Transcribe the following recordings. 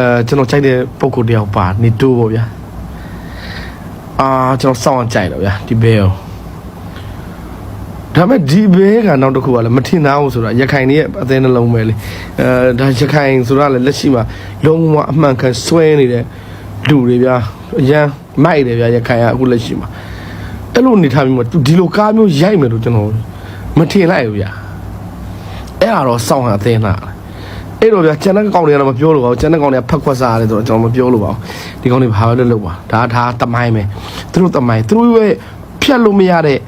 အဲကျွန်တော်ကြိုက်တဲ့ပုံကိုတယောက်ပါနေတိုးပေါ့ဗျာအာကျွန်တော်စောင့်အောင်ကြိုက်တော့ဗျာဒီဘဲကိုဒါပေမဲ့ဒီဘဲကနောက်တစ်ခုကလည်းမထင်သားဘူးဆိုတာရခိုင်တွေရဲ့အသေးနှလုံးပဲလေအဲဒါရခိုင်ဆိုတာလည်းလက်ရှိမှာလုံးဝအမှန်ကန်စွဲနေတဲ့လူတွေဗျာအရန်မိုက်တယ်ဗျာရခိုင်ကအခုလက်ရှိမှာအဲ့လိုနေထားပြီးမှသူဒီလိုကားမျိုးရိုက်မယ်လို့ကျွန်တော်မထင်လိုက်ဘူးဗျာအဲ့ဒါတော့စောင့်ဟန်အသေးနာတယ် အဲ့တော့ဗျာကျန်တဲ့ကောင်တွေကတော့မပြောလို့ပါဘူးကျန်တဲ့ကောင်တွေကဖက်ခွက်စားရတယ်ဆိုတော့ကျွန်တော်မပြောလို့ပါဘူးဒီကောင်တွေဘာပဲလုပ်လို့ပါဒါဒါတမိုင်းပဲသူတို့တမိုင်းသူတို့ရဲ့ဖြတ်လို့မရတဲ့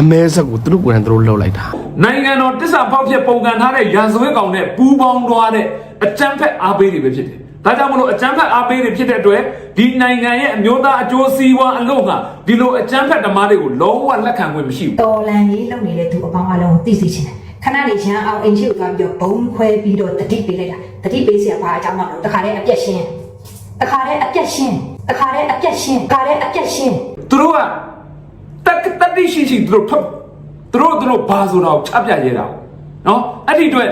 အမဲဆက်ကိုသူတို့ကိုယ်တိုင်သူတို့လှုပ်လိုက်တာနိုင်ငံတော်တစ္ဆာဖောက်ဖြစ်ပုံကန်ထားတဲ့ရာဇဝတ်ကောင်နဲ့ပူးပေါင်းသွားတဲ့အကြမ်းဖက်အားပေးတွေပဲဖြစ်တယ်။ဒါကြောင့်မလို့အကြမ်းဖက်အားပေးတွေဖြစ်တဲ့အတွက်ဒီနိုင်ငံရဲ့အမျိုးသားအကျိုးစီးပွားအလို့ကဒီလိုအကြမ်းဖက်ဓမ္မတွေကိုလုံးဝလက်ခံခွင့်မရှိဘူးတော်လန်ရေးလုပ်နေတဲ့သူအပေါင်းအလုံးကိုသိစေချင်တယ် ခဏနေရန်အောင်အင်ချီကိုသွားပြီးတော့ဘုံခွဲပြီးတော့တတိပေးလိုက်တာတတိပေးเสียဘာအကြောင်းမှမလို့တခါတည်းအပြက်ရှင်းတခါတည်းအပြက်ရှင်းတခါတည်းအပြက်ရှင်းတခါတည်းအပြက်ရှင်း ။သူတို့ကတက်တတိရှိရှိသူတို့ထုတ်သူတို့သူတို့ဘာဆိုတော့ချပြရဲတာ။နော်အဲ့ဒီအတွက်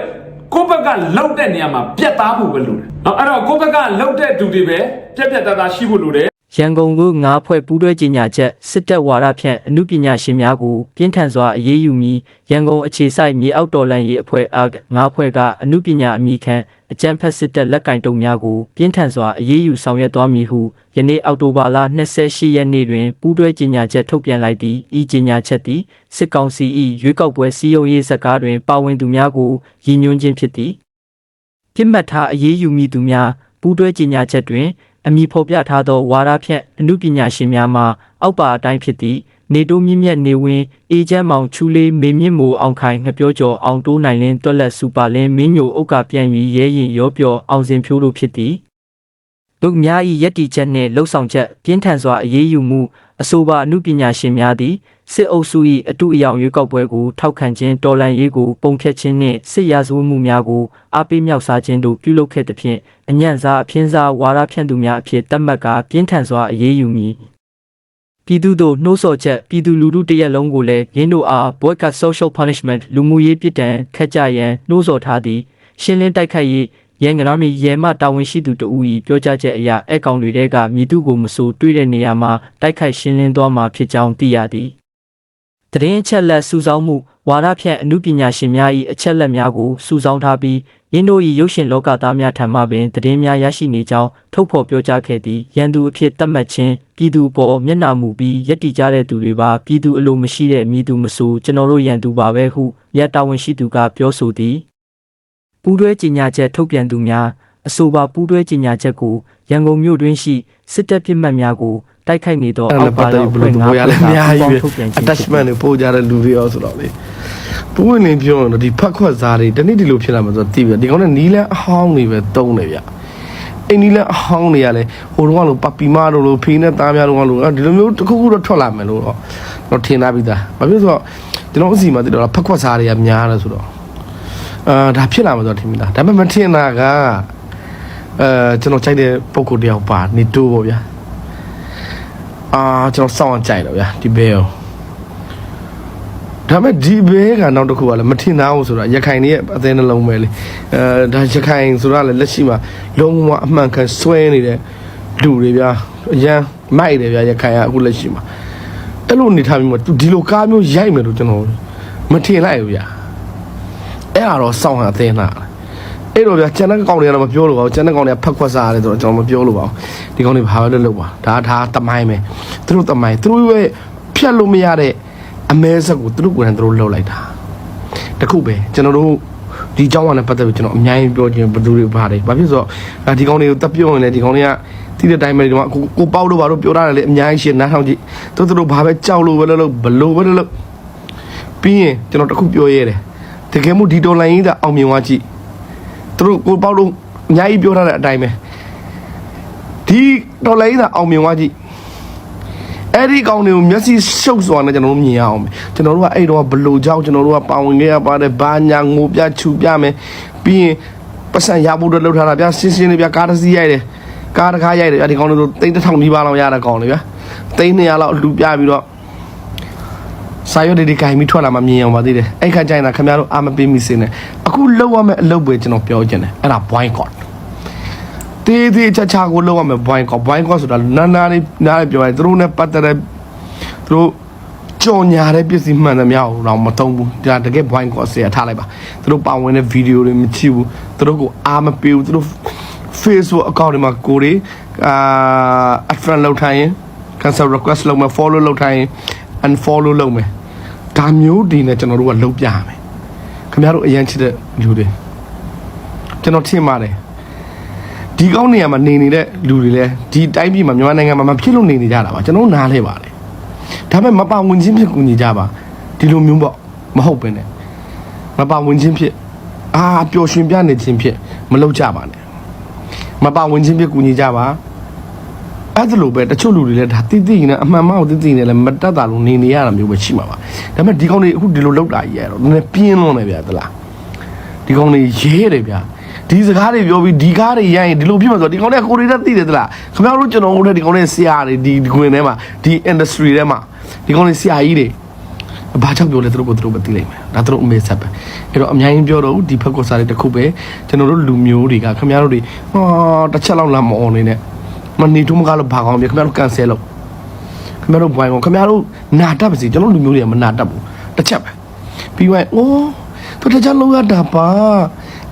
ကိုယ့်ဘက်ကလှုပ်တဲ့နေရာမှာပြက်သားဖို့ပဲလိုတယ်။နော်အဲ့တော့ကိုယ့်ဘက်ကလှုပ်တဲ့သူတွေပဲပြက်ပြက်သားသားရှိဖို့လိုတယ် ရန်ကုန်ကိုငါးဖွဲ့ပူးတွဲကြေညာချက်စစ်တပ်ဝါဒဖြန့်အမှုပညာရှင်များကိုပြင်းထန်စွာအရေးယူမည်ရန်ကုန်အခြေစိုက်မြေအောက်တော်လှန်ရေးအဖွဲ့အားငါးဖွဲ့ကအမှုပညာအမိခံအကြံဖက်စစ်တပ်လက်ကင်တုံများကိုပြင်းထန်စွာအရေးယူဆောင်ရွက်သွားမည်ဟုယနေ့အောက်တိုဘာလ28ရက်နေ့တွင်ပူးတွဲကြေညာချက်ထုတ်ပြန်လိုက်သည့်ဤကြေညာချက်သည်စစ်ကောင်စီ၏ရွေးကောက်ပွဲစည်းရုံးရေးစကားတွင်ပါဝင်သူများကိုရည်ညွှန်းခြင်းဖြစ်သည်ပြစ်မှတ်ထားအရေးယူမိသူများပူးတွဲကြေညာချက်တွင် အမည်ဖော်ပြထားသောဝါဒဖြန့်အမှုပညာရှင်များမှအောက်ပါအတိုင်းဖြစ်သည့်နေတိုးမြင့်မြတ်နေဝင်အေဂျင့်မောင်ချူလေးမေမြင့်မိုအောင်ခိုင်ငပြောကျော်အောင်တိုးနိုင်လင်းတွက်လက်စူပါလင်းမင်းညိုဥက္ကပြန်ပြီးရဲရင်ရောပြောအောင်စင်ဖြိုးတို့ဖြစ်သည်လူများ၏ယက်တီချက်နှင့်လှုပ်ဆောင်ချက်ပြင်းထန်စွာအရေးယူမှုအဆိုပါအမှုပညာရှင်များသည် စစ်အုပ်စု၏အတုအယောင်ရွေးကောက်ပွဲကိုထောက်ခံခြင်းတော်လှန်ရေးကိုပုံဖြတ်ခြင်းနှင့်စစ်ရာဇဝတ်မှုများကိုအားပေးမြောက်စားခြင်းတို့ပြုလုပ်ခဲ့သဖြင့်အညံ့စားအပြင်းစားဝါဒဖြန့်သူများအဖြစ်သတ်မှတ်ကာပြင်းထန်စွာအရေးယူမည်ပြည်သူတို့နှိုးဆော်ချက်ပြည်သူလူထုတရက်လုံးကိုလည်းရင်းတို့အား boycott social punishment လူမှုရေးပြစ်ဒဏ်ခက်ကြရန်နှိုးဆော်ထားသည်ရှင်းလင်းတိုက်ခိုက်ရေးရန်ကနာမီရဲမှတာဝန်ရှိသူတဦး၏ပြောကြားချက်အရအကောင်တွေတဲကမြည်သူကိုမဆိုတွေ့တဲ့နေရာမှာတိုက်ခိုက်ရှင်းလင်းသွားမှာဖြစ်ကြောင်းသိရသည် တရင်အချက်လက်စုဆောင်းမှုဝါဒဖြန့်အမှုပညာရှင်များ၏အချက်လက်များကိုစုဆောင်းထားပြီးယင်းတို့၏ရုပ်ရှင်လောကသားများထံမှပင်တည်င်းများရရှိနေကြောင်းထုတ်ဖော်ပြောကြားခဲ့သည်ရန်သူအဖြစ်သတ်မှတ်ခြင်းပြည်သူပေါ်မျက်နှာမူပြီးယက်တီကြတဲ့သူတွေပါပြည်သူအလိုမရှိတဲ့မိသူမဆိုကျွန်တော်တို့ရန်သူပါပဲဟုရတာဝန်ရှိသူကပြောဆိုသည်ပူးတွဲကြေညာချက်ထုတ်ပြန်သူများ အဆိုပါပူးတွဲကြေညာချက်ကိုရန်ကုန်မြို့တွင်ရှိစစ်တပ်ပြစ်မှတ်များကိုတိုက်ခိုက်နေသောအဲ့အောဒါက်ပတ်ပါသက်သောပြီးဘယ်လိုအဖွဲ့သဘောရလဲအများကြီးပဲထုတ်ပြန်ခြင်းဖြစ်သည် attachment တွေပို့ကြတဲ့လူတွေရောဆိုတော့လေပူဝင်နေပြောရင်တော့ဒီဖက်ခွက်စားတွေတနေ့ဒီလိုဖြစ်လာမှာဆိုတော့သိပြီဒီကောင်နဲ့နီးလန်းအဟောင်းတွေပဲတုံးတယ်ဗျအိမ်နီးလန်းအဟောင်းတွေကလည်းဟိုတုန်းကလိုပပီမာတို့လိုဖေးနဲ့သားများတို့ကလိုအဲ့ဒီလိုမျိုးတစ်ခုခုတော့ထွက်လာမယ်လို့တော့တော့ထင်သားပြီးသားဘာဖြစ်လို့ဆိုတော့ကျွန်တော်အစီမှာတည်တော့ဖက်ခွက်စားတွေကများတယ်ဆိုတော့အာဒါဖြစ်လာမှာဆိုတော့ထင်မိသားဒါပေမဲ့မထင်တာက အဲကျွန်တော်ကြိုက်တဲ့ပုံကိုတယောက်ပါနေတိုးပေါ့ဗျာအာကျွန်တော်စောင့်အောင်ကြိုက်တော့ဗျာဒီဘဲကိုဒါပေမဲ့ဒီဘဲကနောက်တစ်ခုကလည်းမထင်သားဘူးဆိုတာရခိုင်တွေရဲ့အသေးနှလုံးပဲလေအဲဒါရခိုင်ဆိုတာလည်းလက်ရှိမှာလုံးဝအမှန်ကန်စွဲနေတဲ့လူတွေဗျာအရန်မိုက်တယ်ဗျာရခိုင်ကအခုလက်ရှိမှာအဲ့လိုနေထားပြီးမှသူဒီလိုကားမျိုးရိုက်မယ်လို့ကျွန်တော်မထင်လိုက်ဘူးဗျာအဲ့ဒါတော့စောင့်ဟန်အသေးနာတယ် အဲ့တော့ဗျာကျန်တဲ့ကောင်တွေကတော့မပြောလို့ပါဘူးကျန်တဲ့ကောင်တွေကဖက်ခွက်စားရတယ်ဆိုတော့ကျွန်တော်မပြောလို့ပါဘူးဒီကောင်တွေဘာပဲလုပ်လို့ပါဒါဒါတမိုင်းပဲသူတို့တမိုင်းသူတို့ရဲ့ဖြတ်လို့မရတဲ့အမဲဆက်ကိုသူတို့ကိုယ်တိုင်သူတို့လှုပ်လိုက်တာတခုပဲကျွန်တော်တို့ဒီเจ้าဝန်နဲ့ပတ်သက်ပြီးကျွန်တော်အများကြီးပြောခြင်းဘယ်သူတွေဘာတွေဘာဖြစ်ဆိုတော့အာဒီကောင်တွေကိုတက်ပြုတ်ရင်လည်းဒီကောင်တွေကတိတဲ့တိုင်းပဲဒီကောင်ကိုကိုပေါက်လို့ဘာလို့ပြောရတယ်လေအများကြီးရှင်နားထောင်ကြည့်သူတို့ဘာပဲကြောက်လို့ပဲလို့လို့ဘလို့ပဲလို့လို့ပြီးရင်ကျွန်တော်တခုပြောရဲတယ်တကယ်မို့ဒီဒေါ်လာရင်းသာအောင်မြင်သွားကြည့် သူတို့ကိုပေါက်လို့အများကြီးပြောထားတဲ့အတိုင်းပဲဒီဒေါ်လာရင်းသာအောင်မြင်သွားကြည့်အဲ့ဒီကောင်တွေကိုမျက်စိရှုပ်စွာနဲ့ကျွန်တော်တို့မြင်ရအောင်ပဲကျွန်တော်တို့ကအဲ့တော့ဘလို့ကြောက်ကျွန်တော်တို့ကပါဝင်ခဲ့ရပါတယ်ဘာညာငိုပြချူပြမယ်ပြီးရင်ပတ်စံရဖို့အတွက်လှုပ်ထားတာဗျာရှင်းရှင်းလေးဗျာကားတစ်စီးရိုက်တယ်ကားတစ်ခါရိုက်တယ်ဗျာဒီကောင်တို့တိတ်တစ်ထောင်နီးပါးလောက်ရတဲ့ကောင်လေဗျာတိတ်200လောက်လူပြပြီးတော့ စာရွက်တွေဒီကင်ပြီးထွက်လာမှမြင်အောင်ပါသေးတယ်အဲ့ခါကျရင်တော့ခင်ဗျားတို့အာမပေးမိစင်းနဲ့အခုလောက်ရမယ့်အလုပ်ပဲကျွန်တော်ပြောချင်တယ်အဲ့ဒါ boycott တတေးသေးချာချာကိုလောက်ရမယ်ဘွိုင်းကောဘွိုင်းကောဆိုတာနာနာလေးနားလေးပြောရင်သူတို့ ਨੇ ပတ်သက်တဲ့သူတို့ကြော်ညာတဲ့ပစ္စည်းမှန်သမျှကိုတော့မသုံးဘူးဒါတကယ်ဘွိုင်းကောဆရာထားလိုက်ပါသူတို့ပါဝင်တဲ့ဗီဒီယိုတွေမကြည့်ဘူးသူတို့ကိုအားမပေးဘူးသူတို့ Facebook account တွေမှာကိုတွေအာ unfriend လုပ်ထိုင်ရင် cancel request လုပ်မယ် follow လုပ်ထိုင်ရင် unfollow လုပ်မယ် ဒါမျိုးဒီနဲ့ကျွန်တော်တို့ကလုပ်ပြရမယ်ခင်ဗျားတို့အရင်ချစ်တဲ့လူတွေကျွန်တော်ထင်ပါတယ်ဒီကောင်းနေရာမှာနေနေတဲ့လူတွေလည်းဒီတိုင်းပြည်မှာမြန်မာနိုင်ငံမှာမဖြစ်လို့နေနေကြတာပါကျွန်တော်တို့နားလဲပါတယ်ဒါပေမဲ့မပါဝင်ချင်းဖြစ်ကူညီကြပါဒီလိုမျိုးပေါ့မဟုတ်ပင်နဲ့မပါဝင်ချင်းဖြစ်အာပျော်ရွှင်ပြနေခြင်းဖြစ်မလုပ်ကြပါနဲ့မပါဝင်ချင်းဖြစ်ကူညီကြပါ အဲ့ဒါလိုပဲတချို့လူတွေလည်းဒါတိတိနဲ့အမှန်မှန်ကိုတိတိနဲ့လည်းမတတ်တာလို့နေနေရတာမျိုးပဲရှိမှာပါဒါပေမဲ့ဒီကောင်းတွေအခုဒီလိုလောက်တာကြီးရတော့နည်းနည်းပြင်းလွန်နေဗျာသလားဒီကောင်တွေရဲတယ်ဗျာဒီစကားတွေပြောပြီးဒီကားတွေရိုင်းရင်ဒီလိုဖြစ်မှာဆိုတော့ဒီကောင်တွေကကိုရီးယားသိတယ်သလားခင်ဗျားတို့ကျွန်တော်တို့လည်းဒီကောင်တွေဆရာတွေဒီဒီကွင်ထဲမှာဒီ industry ထဲမှာဒီကောင်တွေဆရာကြီးတွေဘာကြောင့်ပြောလဲသူတို့ကိုသူတို့ပဲသိလိုက်မယ်ဒါသူတို့အမေဆက်ပဲအဲ့တော့အများကြီးပြောတော့ဒီဖက်ကောစားတွေတစ်ခုပဲကျွန်တော်တို့လူမျိုးတွေကခင်ဗျားတို့တွေဟောတစ်ချက်လောက်လာမအောင်နေနဲ့ မနေတူးမကားလို့ဘာကောင်းပြီခင်ဗျားတို့ cancel လုပ်ခင်ဗျားတို့ဘွိုင်းကောခင်ဗျားတို့နာတတ်ပါစေကျွန်တော်လူမျိုးတွေကမနာတတ်ဘူးတစ်ချက်ပဲပြီးရင်အိုးသူတခြားလောက်ရတာပါ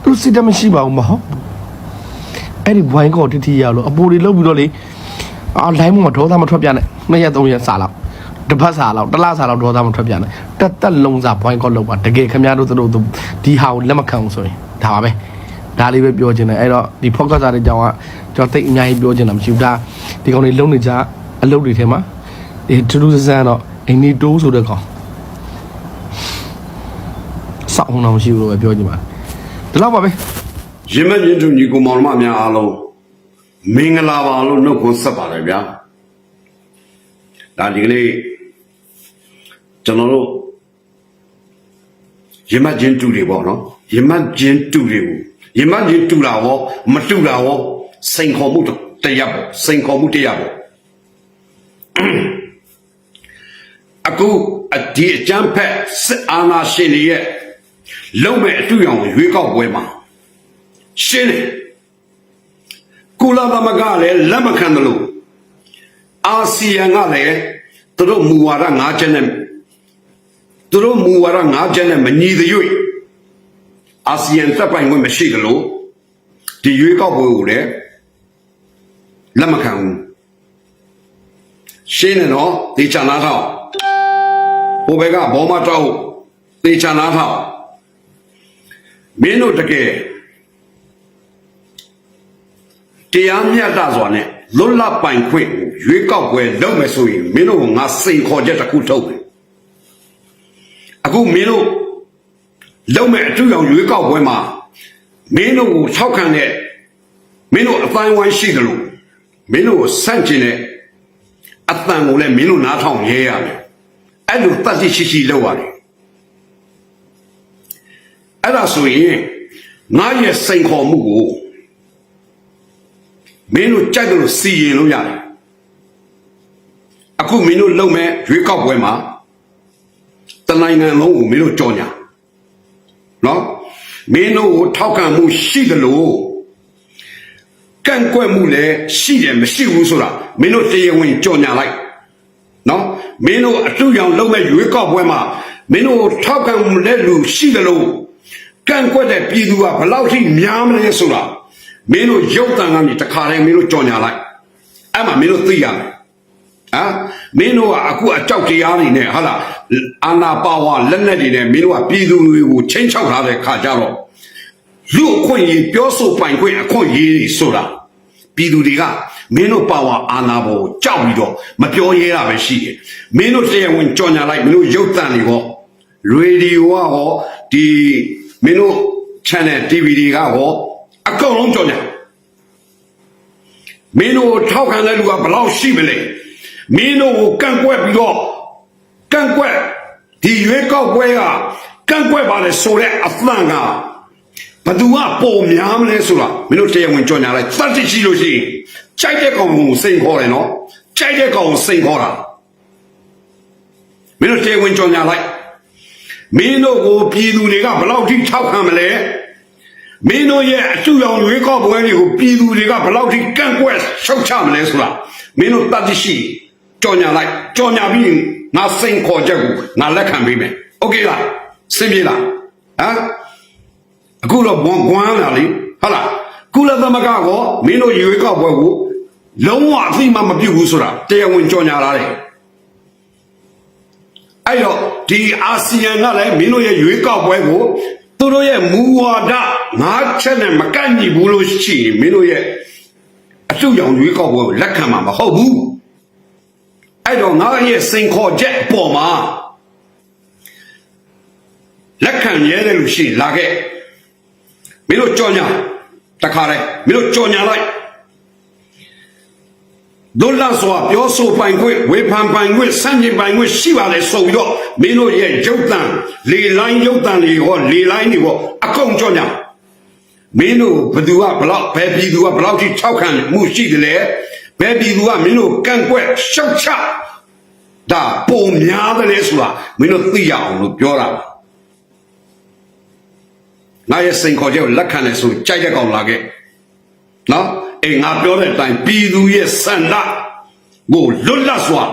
သူစစ်တမရှိပါဘူးမဟုတ်ဘူးအဲ့ဒီဘွိုင်းကောတတိယလို့အပိုတွေလောက်ပြီးတော့လေအာလိုင်းမှာဒေါသမထွက်ပြနဲ့နှစ်ရက်သုံးရက်စာလောက်တစ်ပတ်စာလောက်တစ်လစာလောက်ဒေါသမထွက်ပြနဲ့တက်တက်လုံးစာဘွိုင်းကောလောက်ပါတကယ်ခမရတို့တို့ဒီဟာကိုလက်မခံဘူးဆိုရင်ဒါပါပဲ ဒါလေးပဲပြောချင်တယ်အဲ့တော့ဒီ focus စာတွေကြောင့်ကကျွန်တော်တိတ်အများကြီးပြောချင်တာမရှိဘူးဒါဒီကောင်တွေလုံးနေကြအလုပ်တွေထဲမှာဒီထူးထူးဆန်းဆန်းတော့အင်းနီတိုးဆိုတဲ့ကောင်စောင့်အောင်မရှိဘူးလို့ပဲပြောချင်ပါတယ်ဒီလောက်ပါပဲရင်မမြင့်သူညီကိုမောင်နှမများအားလုံးမင်္ဂလာပါလို့နှုတ်ခွန်းဆက်ပါတယ်ဗျာဒါဒီကနေ့ကျွန်တော်တို့ရင်မချင်းတူတွေပေါ့နော်ရင်မချင်းတူတွေကို ရင်မချင်းတူတာရောမတူတာရောစိန်ခေါ်မှုတရားပေါ့စိန်ခေါ်မှုတရားပေါ့အခုအဒီအကျမ်းဖက်စစ်အာဏာရှင်တွေရဲ့လုံမဲ့အတူရောင်ရွေးကောက်ပွဲမှာရှင်းတယ်ကုလသမဂ္ဂလည်းလက်မခံတယ်လို့အာဆီယံကလည်းသူတို့မူဝါဒ၅ချက်နဲ့သူတို့မူဝါဒ၅ချက်နဲ့မညီတဲ့၍ အာဆီယံတပ်ပိုင်ခွင့်မရှိတယ်လို့ဒီရွေးကောက်ပွဲကိုလည်းလက်မခံဘူးရှင်းတယ်နော်ဒီချာနာထောက်ဟိုဘက်ကဘောမတောက်သေချာနာထောက်မင်းတို့တကယ်တရားမျှတစွာနဲ့လွတ်လပ်ပိုင်ခွင့်ကိုရွေးကောက်ပွဲလုပ်မယ်ဆိုရင်မင်းတို့ကငါစိန်ခေါ်ချက်တစ်ခုထုတ်မယ်အခုမင်းတို့ လုပ်မဲ့အထူးအောင်ရွေးကောက်ပွဲမှာမင်းတို့ကိုထောက်ခံတဲ့မင်းတို့အတိုင်းဝိုင်းရှိတယ်လို့မင်းတို့ကိုဆန့်ကျင်တဲ့အတန်ကိုလည်းမင်းတို့နားထောင်ရဲရမယ်အဲ့လိုတတ်သိရှိရှိလုပ်ရတယ်အဲ့ဒါဆိုရင်ငါရဲ့စိန်ခေါ်မှုကိုမင်းတို့ကြိုက်တယ်လို့စီရင်လို့ရတယ်အခုမင်းတို့လုံမဲ့ရွေးကောက်ပွဲမှာတနိုင်ငံလုံးကိုမင်းတို့ကြော်ညာ နော်မင်းတို့ကိုထောက်ခံမှုရှိတယ်လို့ကန့်ကွက်မှုလည်းရှိတယ်မရှိဘူးဆိုတာမင်းတို့တရားဝင်ကြော်ညာလိုက်နော်မင်းတို့အတူရောင်လုံမဲ့ရွေးကောက်ပွဲမှာမင်းတို့ထောက်ခံမှုလည်းလူရှိတယ်လို့ကန့်ကွက်တဲ့ပြည်သူကဘယ်လောက်ထိများမလဲဆိုတာမင်းတို့ရုပ်တန်ကနေတခါတည်းမင်းတို့ကြော်ညာလိုက်အဲ့မှာမင်းတို့သိရမယ် ဟမ်မင်းတို့ကအခုအကြောက်တရားတွေနဲ့ဟာလားအာနာပါဝါလက်နက်တွေနဲ့မင်းတို့ကပြည်သူတွေကိုချင်းချောက်ထားတဲ့ခါကြတော့လူအခွင့်အရေးပြောဆိုပိုင်ခွင့်အခွင့်အရေးတွေဆိုတာပြည်သူတွေကမင်းတို့ပါဝါအာနာဘောကိုကြောက်ပြီးတော့မပြောရဲတာပဲရှိတယ်မင်းတို့တရားဝင်ကြော်ညာလိုက်မင်းတို့ရုပ်တန်တွေဟောရေဒီယိုကဟောဒီမင်းတို့ channel TV တွေကဟောအကုန်လုံးကြော်ညာမင်းတို့ကိုထောက်ခံတဲ့လူကဘယ်လောက်ရှိမလဲ မင်းတို့ကိုကန့်ကွက်ပြီးတော့ကန့်ကွက်ဒီရွေးကောက်ပွဲကကန့်ကွက်ပါလေဆိုတဲ့အသံကဘသူကပုံများမလဲဆိုတာမင်းတို့တရားဝင်ကြော်ညာလိုက်သတ်တိရှိလို့ရှိရင်ကြိုက်တဲ့ကောင်ကိုစိန်ခေါ်တယ်နော်ကြိုက်တဲ့ကောင်ကိုစိန်ခေါ်တာမင်းတို့တရားဝင်ကြော်ညာလိုက်မင်းတို့ကိုပြည်သူတွေကဘယ်လောက်ထိထောက်ခံမလဲမင်းတို့ရဲ့အကျူရောင်ရွေးကောက်ပွဲတွေကိုပြည်သူတွေကဘယ်လောက်ထိကန့်ကွက်ရှုတ်ချမလဲဆိုတာမင်းတို့တတ်သိရှိ ကြော်ညာလိုက်ကြော်ညာပြီးငါစိန်ခေါ်ချက်ကိုငါလက်ခံပေးမယ်โอเคလားစင်ပြေလားဟမ်အခုတော့ဘွန်ကွမ်းလာလေဟုတ်လားကုလသမဂ္ဂကောမင်းတို့ရွေးကောက်ပွဲကိုလုံးဝအသိမှမပြုတ်ဘူးဆိုတာတရားဝင်ကြော်ညာလာတယ်အဲ့တော့ဒီအာဆီယံကလည်းမင်းတို့ရဲ့ရွေးကောက်ပွဲကိုသူတို့ရဲ့မူဝါဒငါးချက်နဲ့မကန့်ညီဘူးလို့ရှိရင်မင်းတို့ရဲ့အကျုပ်ရောင်ရွေးကောက်ပွဲကိုလက်ခံမှာမဟုတ်ဘူး အဲ့တော့ငါရဲ့စိန်ခေါ်ချက်အပေါ်မှာလက်ခံရဲတယ်လို့ရှိရင်လာခဲ့မင်းတို့ကြော်ညာတခါတည်းမင်းတို့ကြော်ညာလိုက်ဒုလဆိုပြောဆိုပိုင်ခွင့်ဝေဖန်ပိုင်ခွင့်စံကျင်ပိုင်ခွင့်ရှိပါလေဆိုပြီးတော့မင်းတို့ရဲ့ရုပ်တံလေလိုင်းရုပ်တံတွေဟောလေလိုင်းတွေဟောအကုန်ကြောညာမင်းတို့ဘသူကဘလောက်ဘယ်ပြည်သူကဘလောက်ထိထောက်ခံမှုရှိတယ်လဲ ဘယ်ပြည်သူကမင်းတို့ကန့်ကွက်ရှုတ်ချဒါပုံများတယ်လေဆိုတာမင်းတို့သိရအောင်လို့ပြောတာငါရဲ့စိန်ခေါ်ချက်ကိုလက်ခံတယ်ဆိုကြိုက်တဲ့ကောင်လာခဲ့နော်အေးငါပြောတဲ့အတိုင်းပြည်သူရဲ့စန္ဒကိုလွတ်လပ်စွာ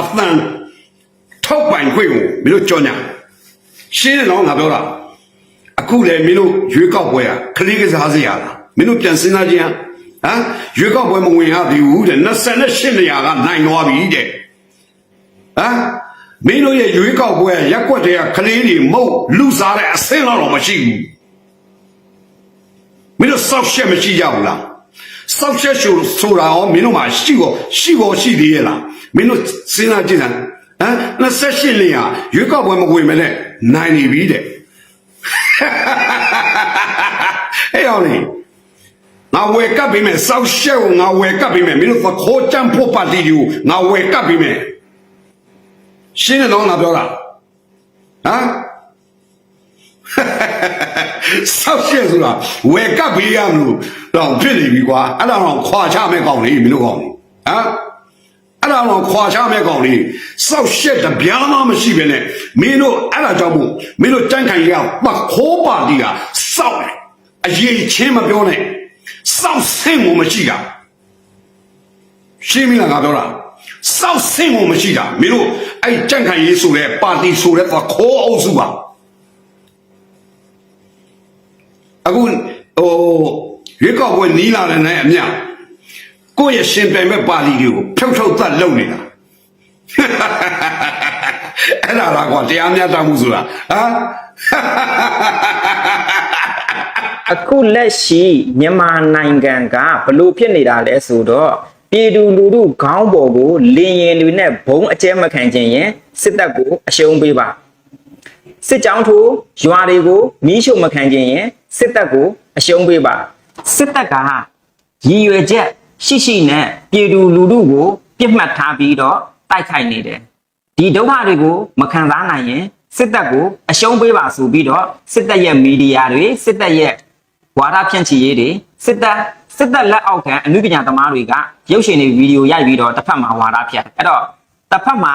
အသံထောက်ပိုင်ခွင့်ကိုမင်းတို့ကြောညာရှင်းတယ်နော်ငါပြောတာအခုလေမင်းတို့ရွေးကောက်ပွဲอ่ะခလေးကစားစရာလားမင်းတို့ပြန်စဉ်းစားကြည့်ဟမ် ဟမ်ရွေးကောက်ပွဲမဝင်ရသေးဘူးတဲ့28နေရာကနိုင်သွားပြီတဲ့ဟမ်မင်းတို့ရဲ့ရွေးကောက်ပွဲရက်ွက်တဲ့ကလေးတွေမဟုတ်လူစားတဲ့အဆင့်လောက်တော့မရှိဘူးမင်းတို့စောက်ရှက်မရှိကြဘူးလားစောက်ရှက်ရှို့ဆိုတာရောမင်းတို့မှာရှိကောရှိကောရှိသေးရဲ့လားမင်းတို့စဉ်းစားကြည့်စမ်းဟမ်28လရာရွေးကောက်ပွဲမဝင်မနဲ့နိုင်နေပြီတဲ့ဟဲ့အောင်လေ ငါဝယ်ကပ်ပေးမယ်စောက်ရှက်ကိုငါဝယ်ကပ်ပေးမယ်မင်းတို့ကခေါ်ကြံဖို့ပါတီကိုငါဝယ်ကပ်ပေးမယ်ရှင်းတယ်တော့ငါပြောတာဟမ်ဆောက်ရှက်ဆိုတာဝယ်ကပ်ပေးရမလို့တော့ဖြစ်နေပြီကွာအဲ့ဒါတော့ခွာချမဲ့ကောင်လေးမင်းတို့ကောင်လေးဟမ်အဲ့ဒါတော့ခွာချမဲ့ကောင်လေးဆောက်ရှက်တပြားမှမရှိပဲနဲ့မင်းတို့အဲ့ဒါကြောင့်မို့မင်းတို့ကြန့်ခိုင်ရပခိုးပါတီကစောက်တယ်အရေးချင်းမပြောနဲ့ စောက်ဆင့်ကိုမရှိတာရှင်းပြီလားငါပြောတာစောက်ဆင့်ကိုမရှိတာမင်းတို့အဲ့ကြန့်ခိုင်ရေးဆိုတဲ့ပါတီဆိုတဲ့ခိုးအုပ်စုပါအခုဟိုရွေးကောက်ပွဲနီးလာတဲ့နဲ့အမျှကိုယ့်ရဲ့ရှင်ပြိုင်မဲ့ပါတီတွေကိုဖြုတ်ထုတ်သတ်လုပ်နေတာအဲ့ဒါလားကွာတရားမျှတမှုဆိုတာဟမ် အခုလက်ရှိမြန်မာနိုင်ငံကဘလို့ဖြစ်နေတာလဲဆိုတော့ပြည်သူလူထုခေါင်းပေါ်ကိုလင်းရင်တွေနဲ့ဘုံအကျဲမခံခြင်းရင်စစ်တပ်ကိုအရှုံးပေးပါစစ်ကြောင်းထိုးရွာတွေကိုမီးရှို့မခံခြင်းရင်စစ်တပ်ကိုအရှုံးပေးပါစစ်တပ်ကရည်ရွယ်ချက်ရှိရှိနဲ့ပြည်သူလူထုကို ပြစ်မှတ်ထားပြီးတော့တိုက်ခိုက်နေတယ်ဒီဒုက္ခတွေကိုမခံစားနိုင်ရင် စစ်တပ်ကိုအရှုံးပေးပါဆိုပြီးတော့စစ်တပ်ရဲ့မီဒီယာတွေစစ်တပ်ရဲ့ဝါဒဖြန့်ချီရေးတွေစစ်တပ်စစ်တပ်လက်အောက်ခံအမှုပညာသမားတွေကရုပ်ရှင်တွေဗီဒီယိုရိုက်ပြီးတော့တစ်ဖက်မှာဝါဒဖြန့်အဲ့တော့တစ်ဖက်မှာ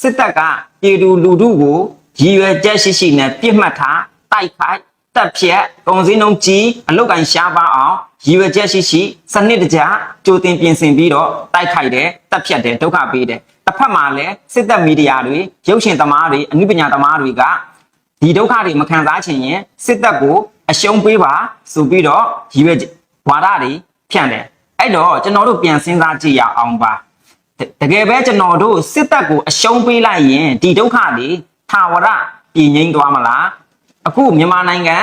စစ်တပ်ကပြည်သူလူထုကိုရည်ရွယ်ချက်ရှိရှိနဲ့ပြစ်မှတ်ထားတိုက်ခိုက် တပ်ဖြတ်ကုန်စည်နှုန်းကြီးအလုတ်ကန်ရှားပါအောင်ရည်ရွယ်ချက်ရှိရှိစနစ်တကျကြိုတင်ပြင်ဆင်ပြီးတော့တိုက်ခိုက်တယ်တပ်ဖြတ်တယ်ဒုက္ခပေးတယ်တစ်ဖက်မှာလည်းစစ်တပ်မီဒီယာတွေရုပ်ရှင်သမားတွေအမှုပညာသမားတွေကဒီဒုက္ခတွေမခံစားချင်ရင်စစ်တပ်ကိုအရှုံးပေးပါဆိုပြီးတော့ရည်ရွယ်ဝါဒတွေဖြန့်တယ်အဲ့တော့ကျွန်တော်တို့ပြန်စဉ်းစားကြည့်ရအောင်ပါတတကယ်ပဲကျွန်တော်တို့စစ်တပ်ကိုအရှုံးပေးလိုက်ရင်ဒီဒုက္ခတွေထာဝရပြည်ငိမ့်သွားမလား အခုမြန်မာနိုင်ငံ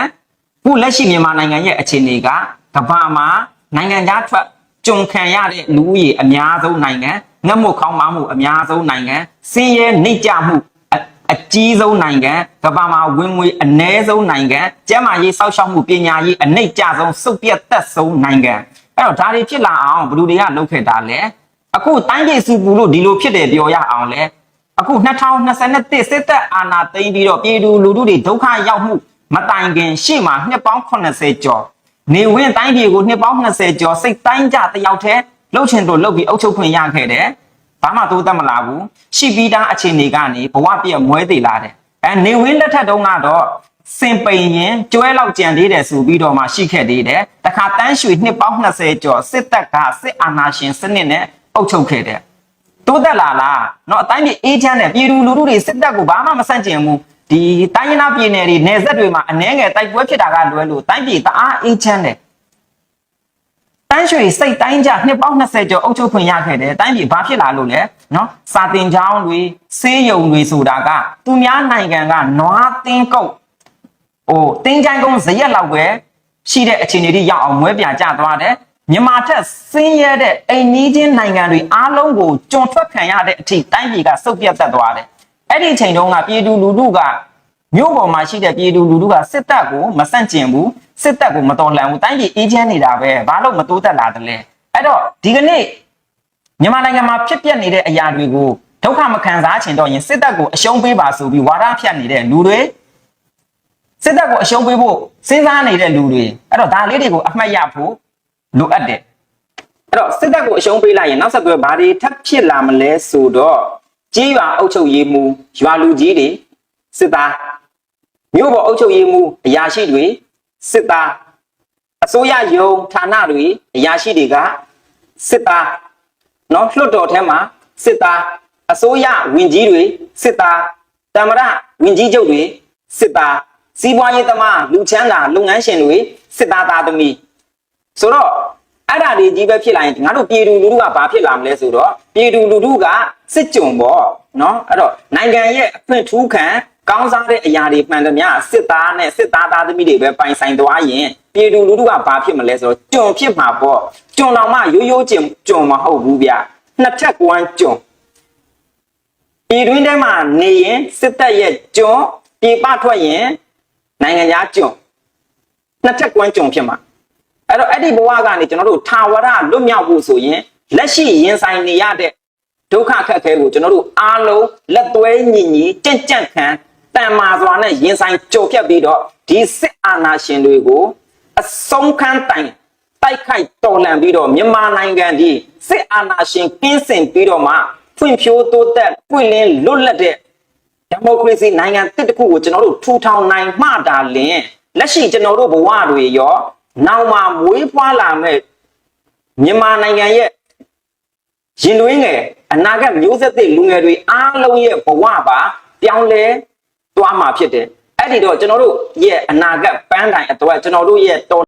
ခုလက်ရှိမြန်မာနိုင်ငံရဲ့အခြေအနေကကမ္ဘာမှာနိုင်ငံခြားထွက်ကြုံခံရတဲ့လူဦးရေအများဆုံးနိုင်ငံငတ်မွတ်ခေါင်းပါမှုအများဆုံးနိုင်ငံစင်းရဲနှိမ့်ကြမှုအအကြီးဆုံးနိုင်ငံကမ္ဘာမှာဝင်ငွေအ ਨੇ ဆုံးနိုင်ငံကျန်းမာရေးစောင့်ရှောက်မှုပညာရေးအနှိမ့်ကျဆုံးစုပ်ပြတ်သက်ဆုံးနိုင်ငံအဲ့တော့ဒါတွေဖြစ်လာအောင်ဘယ်သူတွေကလုပ်ခဲ့တာလဲအခုတိုင်းပြည်စုပူလို့ဒီလိုဖြစ်တယ်ပြောရအောင်လဲ အခု2021စစ်တပ်အာဏာသိမ်းပြီးတော့ပြည်သူလူထုတွေဒုက္ခရောက်မှုမတိုင်ခင်ရှေ့မှာနှစ်ပေါင်း80ကျော်နေဝင်တိုင်းပြည်ကိုနှစ်ပေါင်း20ကျော်စိတ်တိုင်းကြတယောက်တည်းလှုပ်ချင်တို့လှုပ်ပြီးအုပ်ချုပ်ခွင့်ရခဲ့တယ်ဘာမှတိုးတက်မလာဘူးရှိပြီးသားအခြေအနေကနေဘဝပြည့်မွဲသေးလာတယ်အဲနေဝင်းလက်ထက်တုန်းကတော့စင်ပိန်ရင်ကျွဲလောက်ကြံသေးတယ်ဆိုပြီးတော့မှရှိခဲ့သေးတယ်တခါတန်းရွှေနှစ်ပေါင်း20ကျော်စစ်တပ်ကစစ်အာဏာရှင်စနစ်နဲ့အုပ်ချုပ်ခဲ့တယ် တိုးတက်လာလားเนาะအတိုင်းပြည်အေးချမ်းတယ်ပြည်သူလူထုတွေစစ်တပ်ကိုဘာမှမဆန့်ကျင်ဘူးဒီတိုင်းရင်းသားပြည်နယ်တွေနယ်စပ်တွေမှာအနှဲငယ်တိုက်ပွဲဖြစ်တာကလွဲလို့တိုင်းပြည်တအားအေးချမ်းတယ် တန်းရွှေစိတ်တိုင်းကြနှစ်ပေါင်း20ကျော်အုပ်ချုပ်ခွင့်ရခဲ့တယ်တိုင်းပြည်ဘာဖြစ်လာလို့လဲနော်စာတင်ကျောင်းတွေဆေးရုံတွေဆိုတာကသူများနိုင်ငံကနွားတင်းကုတ်ဟိုတင်းချိုင်းကုန်းဇရက်လောက်ပဲရှိတဲ့အခြေအနေတွေရောက်အောင်မွဲပြန်ကြသွားတယ် မြန်မာထက်ဆင်းရဲတဲ့အိမ်နီးချင်းနိုင်ငံတွေအားလုံးကိုကြုံထွက်ခံရတဲ့အထိတိုင်းပြည်ကစုပ်ပြတ်သက်သွားတယ်အဲ့ဒီအချိန်တုန်းကပြည်သူလူထုကမြို့ပေါ်မှာရှိတဲ့ပြည်သူလူထုကစစ်တပ်ကိုမဆန့်ကျင်ဘူးစစ်တပ်ကိုမတော်လှန်ဘူးတိုင်းပြည်အေးချမ်းနေတာပဲဘာလို့မတိုးတက်လာတယ်လဲအဲ့တော့ဒီကနေ့မြန်မာနိုင်ငံမှာဖြစ်ပျက်နေတဲ့အရာတွေကိုဒုက္ခမခံစားချင်တော့ရင်စစ်တပ်ကိုအရှုံးပေးပါဆိုပြီးဝါဒဖြတ်နေတဲ့လူတွေစစ်တပ်ကိုအရှုံးပေးဖို့စဉ်းစားနေတဲ့လူတွေအဲ့တော့ဒါလေးတွေကိုအမှတ်ရဖို့ လိုအပ်တယ်အဲ့တော့စစ်တပ်ကိုအရှုံးပေးလိုက်ရင်နောက်ဆက်တွဲဘာတွေထပ်ဖြစ်လာမလဲဆိုတော့ကြီးရွာအုပ်ချုပ်ရေးမှုရွာလူကြီးတွေစစ်သားမြို့ပေါ်အုပ်ချုပ်ရေးမှုအရာရှိတွေစစ်သားအစိုးရယုံဌာနတွေအရာရှိတွေကစစ်သားနော်လွှတ်တော်ထဲမှာစစ်သားအစိုးရဝင်ကြီးတွေစစ်သားတမရဝင်ကြီးချုပ်တွေစစ်သားစီးပွားရေးသမားလူချမ်းသာလုပ်ငန်းရှင်တွေစစ်သားသားသမီး ဆိုတော့အဲ့ဒါတွေကြီးပဲဖြစ်လာရင်ငါတို့ပြည်သူလူထုကဘာဖြစ်လာမလဲဆိုတော့ပြည်သူလူထုကစစ်ကြုံပေါ့နော်အဲ့တော့နိုင်ငံရဲ့အခွင့်ထူးခံကောင်းစားတဲ့အရာတွေမှန်သမျှစစ်သားနဲ့စစ်သားသားသမီးတွေပဲပိုင်ဆိုင်သွားရင်ပြည်သူလူထုကဘာဖြစ်မလဲဆိုတော့ကြုံဖြစ်မှာပေါ့ကြုံတော်မှရိုးရိုးကျင်ကြုံမဟုတ်ဘူးဗျနှစ်ထပ်ကွမ်းကြုံပြည်တွင်းထဲမှာနေရင်စစ်တပ်ရဲ့ကျွန်းပြည်ပထွက်ရင်နိုင်ငံသားကျွန်းနှစ်ထပ်ကွမ်းကျွန်းဖြစ်မှာ အဲ့တော့အဲ့ဒီဘဝကနေကျွန်တော်တို့ထာဝရလွတ်မြောက်ဖို့ဆိုရင်လက်ရှိရင်ဆိုင်နေရတဲ့ဒုက္ခခက်ခဲကိုကျွန်တော်တို့အားလုံးလက်သွဲညီညီကြင့်ကြန့်ခံတန်မာစွာနဲ့ရင်ဆိုင်ကြုံဖြတ်ပြီးတော့ဒီစစ်အာဏာရှင်တွေကိုအဆုံးခန်းတိုင်တိုက်ခိုက်တော်လှန်ပြီးတော့မြန်မာနိုင်ငံဒီစစ်အာဏာရှင်ကင်းစင်ပြီးတော့မှဖွံ့ဖြိုးတိုးတက်ပွင့်လင်းလွတ်လပ်တဲ့ဒီမိုကရေစီနိုင်ငံတစ်တစ်ခုကိုကျွန်တော်တို့ထူထောင်နိုင်မှတာလင်လက်ရှိကျွန်တော်တို့ဘဝတွေရော နောက်မှာမွေးဖွားလာမဲ့မြန်မာနိုင်ငံရဲ့ရင်သွင်းငယ်အနာဂတ်မျိုးဆက်သစ်လူငယ်တွေအားလုံးရဲ့ဘဝပါပြောင်းလဲသွားမှာဖြစ်တယ်အဲ့ဒီတော့ကျွန်တော်တို့ရဲ့အနာဂတ်ပန်းတိုင်အတွက်ကျွန်တော်တို့ရဲ့တော်